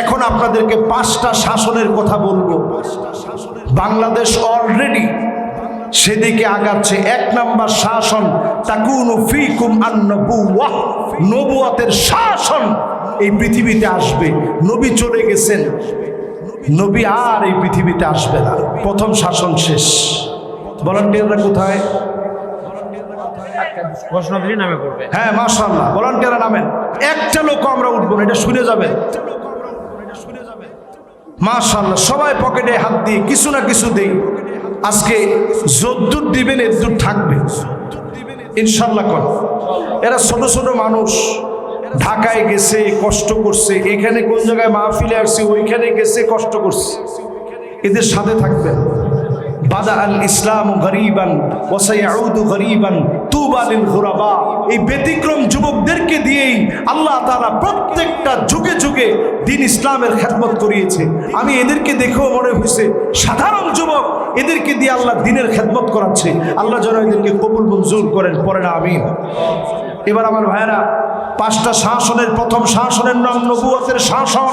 এখন আপনাদেরকে পাঁচটা শাসনের কথা বলব। বাংলাদেশ অলরেডি সেদিকে আগাচ্ছে। এক নাম্বার শাসন তাকুনু ফিকুম আন্নবুওয়াহ নবুয়াতের শাসন এই পৃথিবীতে আসবে। নবী চলে গেছেন। নবী আর এই পৃথিবীতে আসবে না। প্রথম শাসন শেষ। ভলান্টিয়াররা কোথায়? হ্যাঁ মাশাল্লাহ ভলান্টিয়াররা নামেন একটা লোক আমরা উঠবো না এটা শুনে যাবেন। মাশাল্লাহ সবাই পকেটে হাত দিয়ে, কিছু না কিছু দেই। আজকে যদ্দুর দিবেন, এদ্দুর থাকবে। ইনশাল্লাহ কর। এরা ছোট ছোট মানুষ, ঢাকায় গেছে, কষ্ট করছে, এখানে কোন জায়গায় মাহফিলে আসছে, ওইখানে গেছে, কষ্ট করছে। এদের সাথে থাকবেন। বাদা আল ইসলাম গরিবান ওসাইয়াউদু গরিবান তুবালিল ঘুরাবা এই ব্যতিক্রম যুবকদেরকে দিয়েই আল্লাহ তাআলা প্রত্যেকটা যুগে যুগে দিন ইসলামের খেদমত করিয়েছে। আমি এদেরকে দেখেও মনে হয়েছে, সাধারণ যুবক এদেরকে দিয়ে আল্লাহ দিনের খেদমত করাচ্ছে। আল্লাহ যেন এদেরকে কবুল মঞ্জুর করেন, পরে না আমি এবার আমার ভাইয়েরা, পাঁচটা শাসনের, প্রথম শাসনের নাম নবুয়তের শাসন।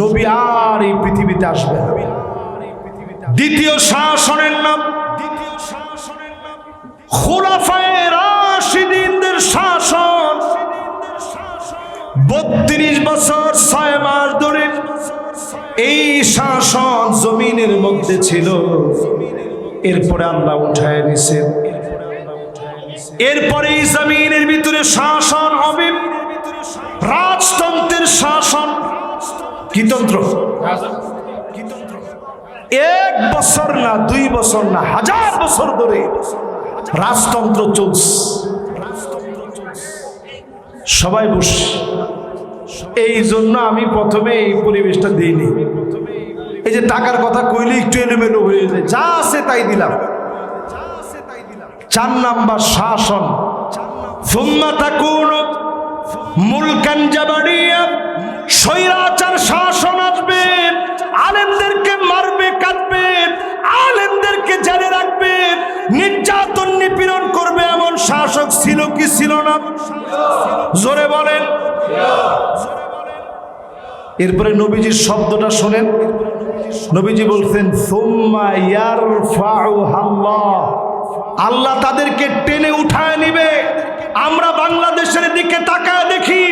নবী আর এই পৃথিবীতে আসবে দ্বিতীয় শাসনের নাম খোলাফায়ে রাশিদিনদের শাসন। বত্রিশ বছর ছয় মাস ধরে এই শাসন জমিনের মধ্যে ছিল। এরপরে আল্লাহ উঠায় নিছেন এরপরে এই জমিনের ভিতরে শাসন হবে। রাজতন্ত্রের শাসন। কি তন্ত্র? এক বছর না, দুই বছর না, হাজার বছর ধরে রাজতন্ত্র চলছে। সবাই বস। এই জন্য আমি প্রথমে এই পরিবেশটা দিইনি। এই যে টাকার কথা কইলে একটু এলোমেলো হয়ে যায়। যা আছে তাই দিলাম। চার নাম্বার শাসন। জাবারিয়া। স্বৈরাচার শাসন আসবে। কাটবে জেলে রাখবে, নির্যাতন নিপীড়ন করবে এমন শাসক ছিল কি ছিল না? জোরে বলেন। এরপরে নবীজির শব্দটা শোনেন। নবীজি বলছেন আল্লাহ তাদেরকে টেনে উঠায় নিবে। আমরা বাংলাদেশের দিকে তাকায় দেখি,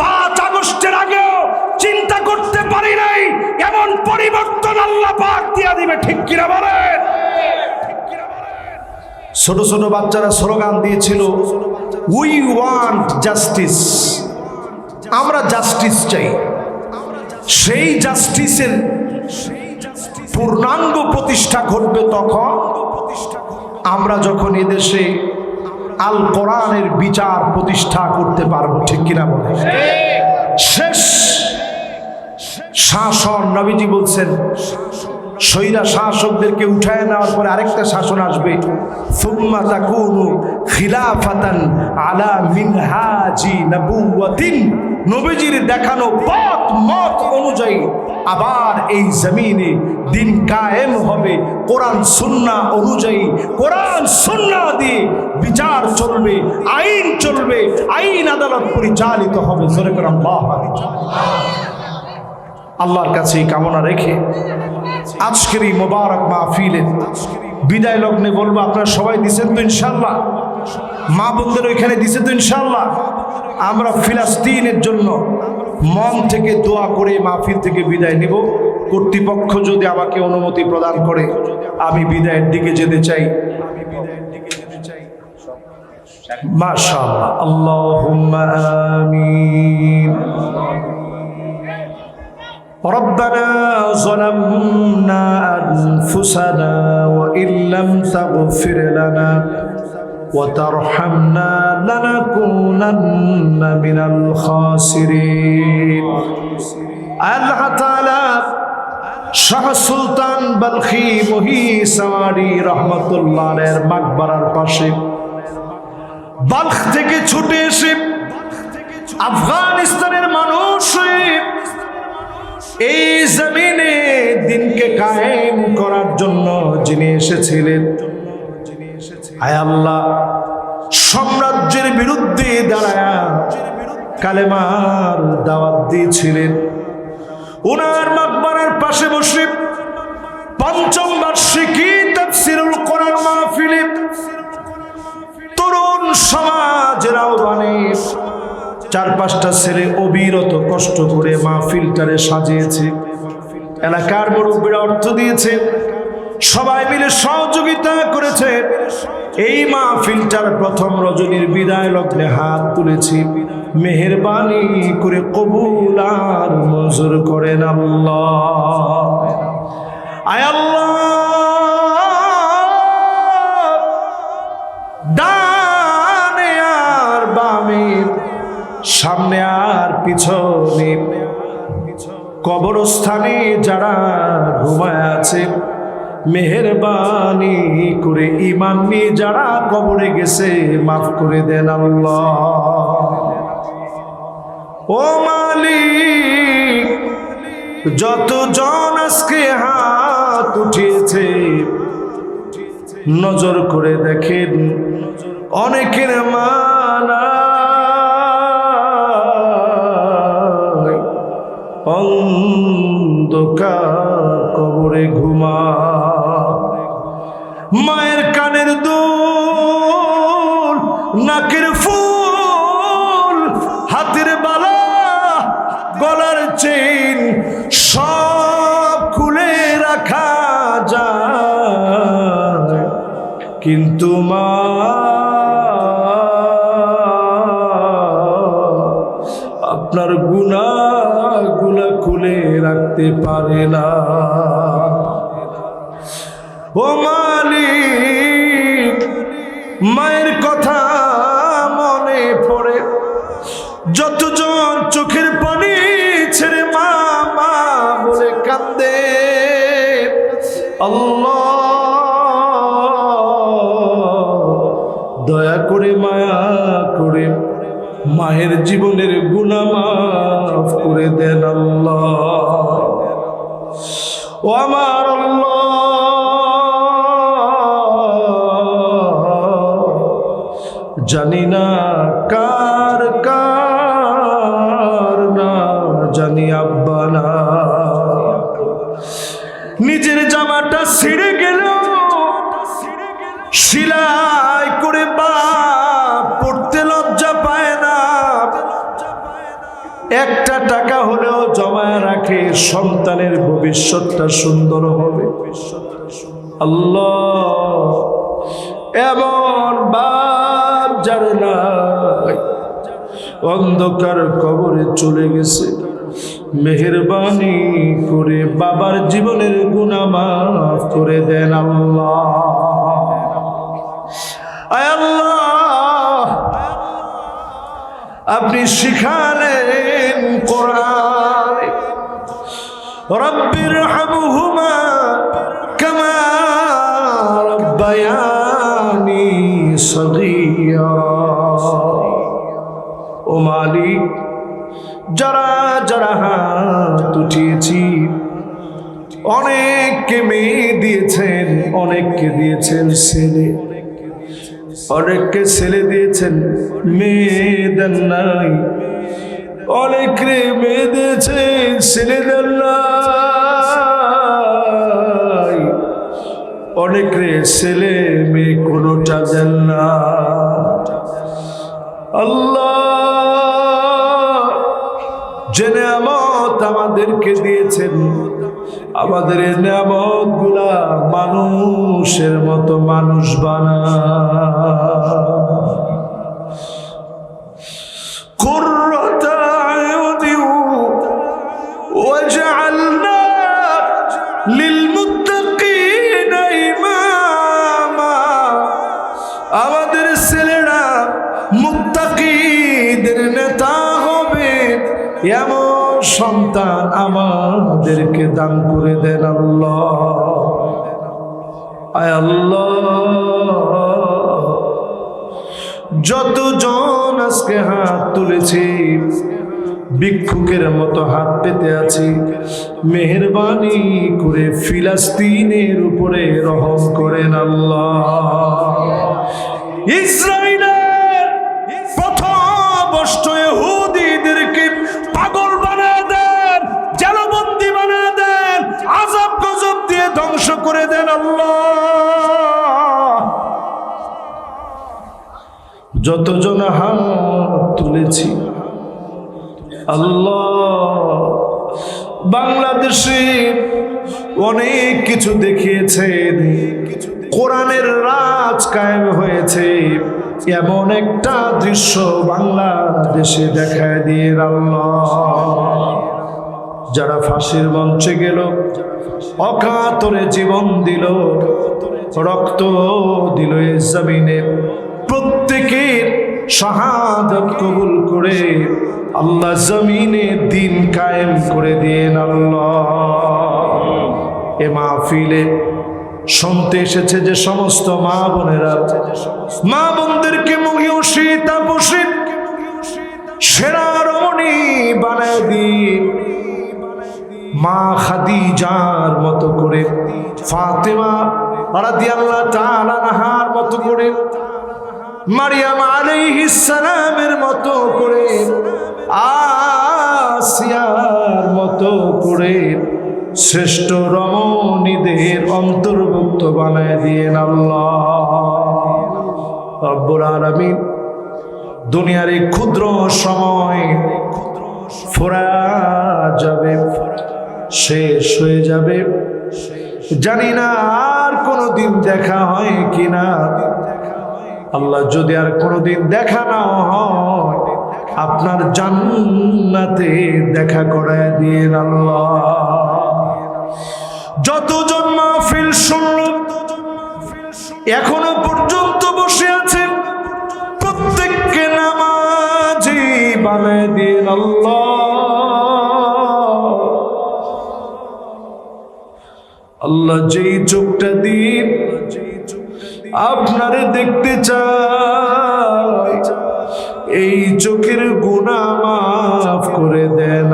পাঁচ আগস্টের আগেও চিন্তা করতে পারি নাই। এমন পরিবর্তন আল্লাহ পাক দিয়া দিবে, ঠিক কিনা বলেন? ছোট ছোট বাচ্চারা স্লোগান দিয়েছিল উই ওয়ান্ট জাস্টিস আমরা জাস্টিস চাই। সেই জাস্টিসের পূর্ণাঙ্গ প্রতিষ্ঠা ঘটবে তখন আমরা যখন এদেশে আল কোরআনের বিচার প্রতিষ্ঠা করতে পারব, ঠিক কিনা বলে শেষ শাসন, নবীজি বলছেন, সৈরা শাসকদেরকে উঠায় নেওয়ার পরে আরেকটা শাসন আসবে। আলা নবীজির দেখানো পথ, মত অনুযায়ী আবার এই জমিনে দিন কায়েম হবে। কোরআন, সুন্না অনুযায়ী, কোরআন, সুন্না দিয়ে বিচার চলবে, আইন চলবে, আইন আদালত পরিচালিত হবে। আল্লাহ আল্লাহর কাছে কামনা রেখে আজকের এই মোবারক মাহফিলের বিদায় লগ্নে বলব, আপনারা সবাই দিচ্ছেন তো ইনশাল্লাহ মা বোনদের ওইখানে দিছে তো ইনশাল্লাহ আমরা ফিলাস্তিনের জন্য মন থেকে দোয়া করে মাহফিল থেকে বিদায় নিব। কর্তৃপক্ষ যদি আমাকে অনুমতি প্রদান করে, আমি বিদায়ের দিকে যেতে চাই। মাশাআল্লাহ। আল্লাহুম্মা আমিন। ربنا ظلمنا أنفسنا وإن لم تغفر لنا وترحمنا لنكونن من الخاسرين الله تعالى শাহ সুলতান বলখি মহি সাওয়ারি রহমতুল্লাহের মাকবারার পাশে বালখ থেকে ছুটে এসে আফগানিস্তানের মানুষ হয়ে এই জমিনে দিনকে কায়েম করার জন্য যিনি এসেছিলেন আয় আল্লাহ সাম্রাজ্যের বিরুদ্ধে দাঁড়ায় কালেমার দাওয়াত দিয়েছিলেন। উনার মাকবারার পাশে বসে পঞ্চম বার্ষিকী তাফসিরুল কোরআন মাহফিলে তরুণ সমাজের আহ্বানে চার পাঁচটা ছেলে অবিরত কষ্ট করে মা ফিল্টারে সাজিয়েছে। এলাকার মুরব্বীরা অর্থ দিয়েছে, সবাই মিলে সহযোগিতা করেছে। এই মা ফিল্টার প্রথম রজনীর বিদায় লগ্নে হাত তুলেছি। মেহেরবানি করে কবুল আর মঞ্জুর করেন আল্লাহ। আয় আল্লাহ! সামনে আর পিছনে কবরস্থানে যারা ঘুমায় আছে, মেহরবানি করে ইমান নিয়ে যারা কবরে গেছে, মাফ করে দেন আল্লাহ। ও মালিক যত জন আজকে হাত উঠিয়েছে, নজর করে দেখেন, অনেকের মানা অন্ধকার কবরে ঘুমা। মায়ের কানের দুল, নাকের ফুল, হাতের বালা, গলার চেন, সব খুলে রাখা যায়। কিন্তু মা, আপনার গুনা খুলে রাখতে পারে না। ও মালিক, মায়ের কথা মনে পড়ে। যতজন চোখের পানি ছেড়ে মা মা বলে কান্দে দয়া করে, মায়া করে মায়ের জীবনের গুণা মাফ করে দেন আল্লাহ। ও জানি না কার কার না জানি আব্বা না নিজের জামাটা ছিঁড়ে গেল সিলাই করে বাপ সন্তানের ভবিষ্যৎটা সুন্দর হবে। আল্লাহ, এমন বাপ যার নাই, অন্ধকার কবরে চলে গেছে। মেহরবানি করে বাবার জীবনের গুণা মাফ করে দেন আল্লাহ। আল্লাহ, আপনি শিখালেন কোরআন রব্বির হামহুমা কামা রব্বায়ানি সগীরা। ও মালিক, যারা যারা হাত উঠিয়েছি, অনেককে মেয়ে দিয়েছেন, অনেককে দিয়েছেন ছেলে, অনেককে ছেলে দিয়েছেন, মেয়ে দেন নাই। অনেকে মেয়ে দিয়েছেন ছেলে দেন নাই। অনেকে ছেলে, মেয়ে কোনোটা দেন না আল্লাহ যে নিয়ামত আমাদেরকে দিয়েছেন। আমাদের এই নিয়ামতগুলা মানুষের মতো মানুষ বানা এমন সন্তান আমাদেরকে দান করে দেন আল্লাহ। আল্লাহ। যতজন আজকে হাত তুলেছি, ভিক্ষুকের মতো হাত পেতে আছি, মেহরবানি করে ফিলাস্তিনের উপরে রহম করেন আল্লাহ। ইসরায়েলের প্রথম অষ্ট যতজন হাত তুলেছি। আল্লাহ বাংলাদেশে অনেক কিছু দেখিয়েছেন। কোরআনের রাজ কায়েম হয়েছে। এমন একটা দৃশ্য বাংলাদেশে দেখায় দিয়ে আল্লাহ। যারা ফাঁসির মঞ্চে গেল, অকাতরে জীবন দিল, রক্ত দিল এ জমিনে। প্রত্যেকের শাহাদত কবুল করে আল্লাহ জমিনে দিন কায়েম করে দিয়েন আল্লাহ। এ মাহফিলে শুনতে এসেছে যে সমস্ত মা বোনেরা, মা বোনদেরকে মহিষী তাপসী সেরা রমণী বানায় দিন মা খাদিজার মতো করে, ফাতেমা রাদিয়াল্লাহু তাআলা আনহার মতো করে মারিয়াম আলাইহিস সালামের মতো করে, আসিয়ার মতো করে শ্রেষ্ঠ রমণীদের অন্তর্ভুক্ত বানায় দিয়েন আল্লাহ। রব্বুল আলামিন দুনিয়ার এই ক্ষুদ্র সময় ফোরা যাবে শেষ হয়ে যাবে। জানি না আর কোনো দিন দেখা হয় কিনা। আল্লাহ যদি আর কোনোদিন দেখা না হয়, আপনার জান্নাতে দেখা করায় দিয়ে আল্লাহ। যত যতজন মাহফিল শুনল, এখনও পর্যন্ত বসে আছে, প্রত্যেককে নামাজি বানায় দিন আল্লাহ। আল্লাহ যেই চোখটা দিন আপনারে দেখতে চাই। এই চোখের গুণা মাফ করে দেন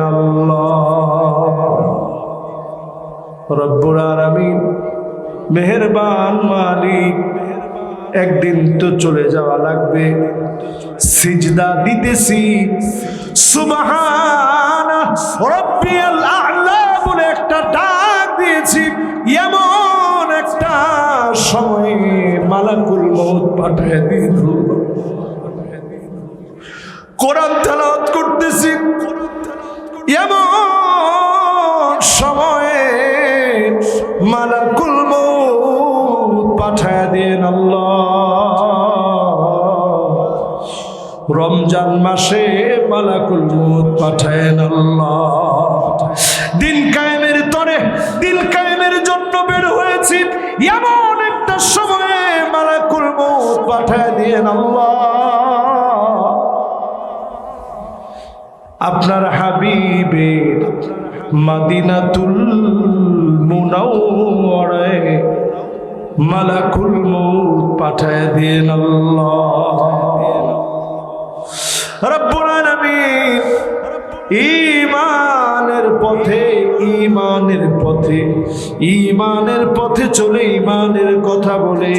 রব্বুর মেহেরবান মালিক, একদিন তো চলে যাওয়া লাগবে। সিজদা দিতেছি। সুবহানা মউত কোরআন তেলাওয়াত করতেছি। এমন সময়ে মালাকুল মউত পাঠায় দেন আল্লাহ। রমজান মাসে মালাকুল মউত পাঠায়েন আল্লাহ। দিন কায়েমের তরে, দিন কায়েমের জন্য বের হয়েছি। এমন পাঠায় আল্লাহ। আপনার হাবিবের মাদিনাতুল মুনাওয়ারায় মালাকুল মউত পাঠায় আলামিন ঈমানের পথে ইমানের পথে ইমানের পথে চলে ইমানের কথা বলে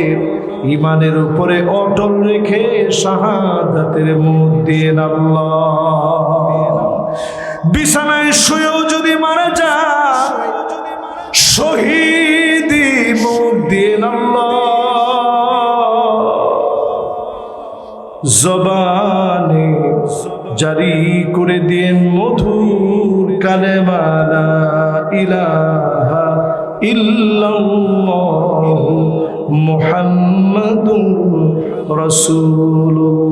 ঈমানের উপরে অটল রেখে শাহাদাতের মুখ দিয়ে আল্লাহ। বিছানায় শুয়েও যদি মারা যায়, শহীদি মুখ দিয়ে জবানে জারি করে দিন মধুর কালেমালা, ইলাহা ইল্লাল্লাহ। মুহাম্মাদুর রাসূলুল্লাহ।